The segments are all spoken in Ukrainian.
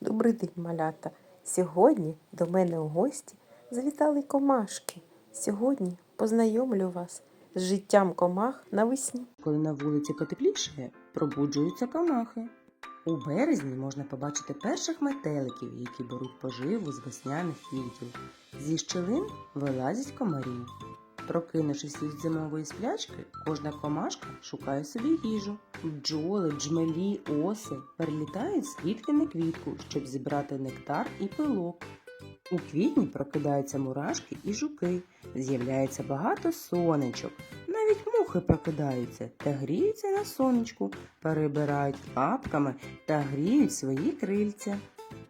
Добрий день, малята! Сьогодні до мене у гості завітали комашки. Сьогодні познайомлю вас з життям комах навесні. Коли на вулиці потеплішає, пробуджуються комахи. У березні можна побачити перших метеликів, які беруть поживу з весняних квітів. Зі щелин вилазять комарі. Прокинувшись від зимової сплячки, кожна комашка шукає собі їжу. Бджоли, джмелі, оси перелітають з квітки на квітку, щоб зібрати нектар і пилок. У квітні прокидаються мурашки і жуки, з'являється багато сонечок. Навіть мухи прокидаються та гріються на сонечку, перебирають лапками та гріють свої крильця.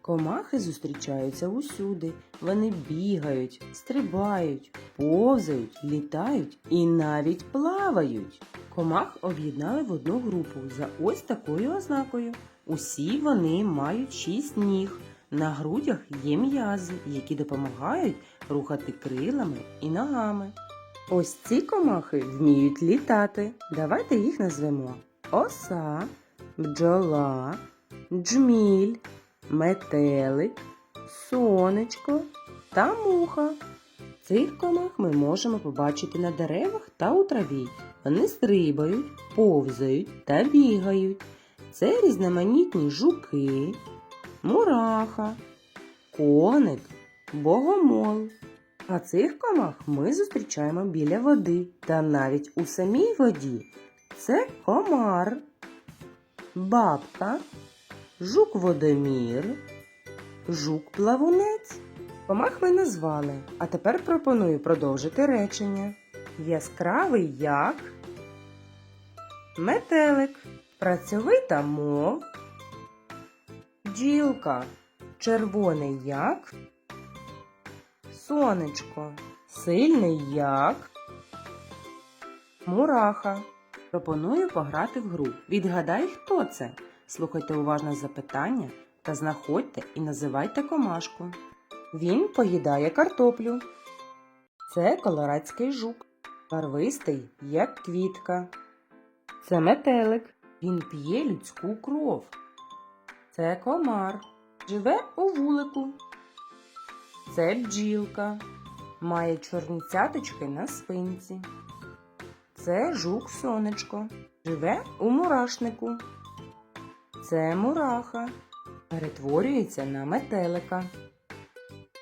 Комахи зустрічаються усюди. Вони бігають, стрибають, повзають, літають і навіть плавають. Комах об'єднали в одну групу за ось такою ознакою. Усі вони мають шість ніг. На грудях є м'язи, які допомагають рухати крилами і ногами. Ось ці комахи вміють літати. Давайте їх назвемо оса, бджола, джміль, метелик, сонечко та муха. Цих комах ми можемо побачити на деревах та у траві. Вони стрибають, повзають та бігають. Це різноманітні жуки, мураха, коник, богомол. А цих комах ми зустрічаємо біля води та навіть у самій воді. Це комар, бабка, жук-водомір, жук-плавунець. Комах ми назвали, а тепер пропоную продовжити речення. Яскравий як метелик, працьовита мов, бджілка, червоний як сонечко, сильний як мураха. Пропоную пограти в гру. Відгадай, хто це. Слухайте уважно запитання та знаходьте і називайте комашку. Він поїдає картоплю. Це колорадський жук, барвистий, як квітка. Це метелик. Він п'є людську кров. Це комар. Живе у вулику. Це бджілка. Має чорні цяточки на спинці. Це жук сонечко. Живе у мурашнику. Це мураха. Перетворюється на метелика.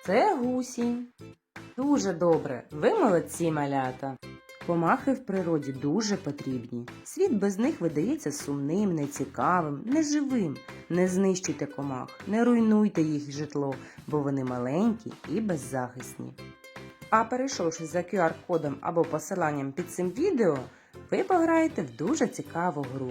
Це гусінь. Дуже добре. Ви молодці, малята. Комахи в природі дуже потрібні. Світ без них видається сумним, нецікавим, неживим. Не знищуйте комах, не руйнуйте їх житло, бо вони маленькі і беззахисні. А перейшовши за QR-кодом або посиланням під цим відео, ви пограєте в дуже цікаву гру.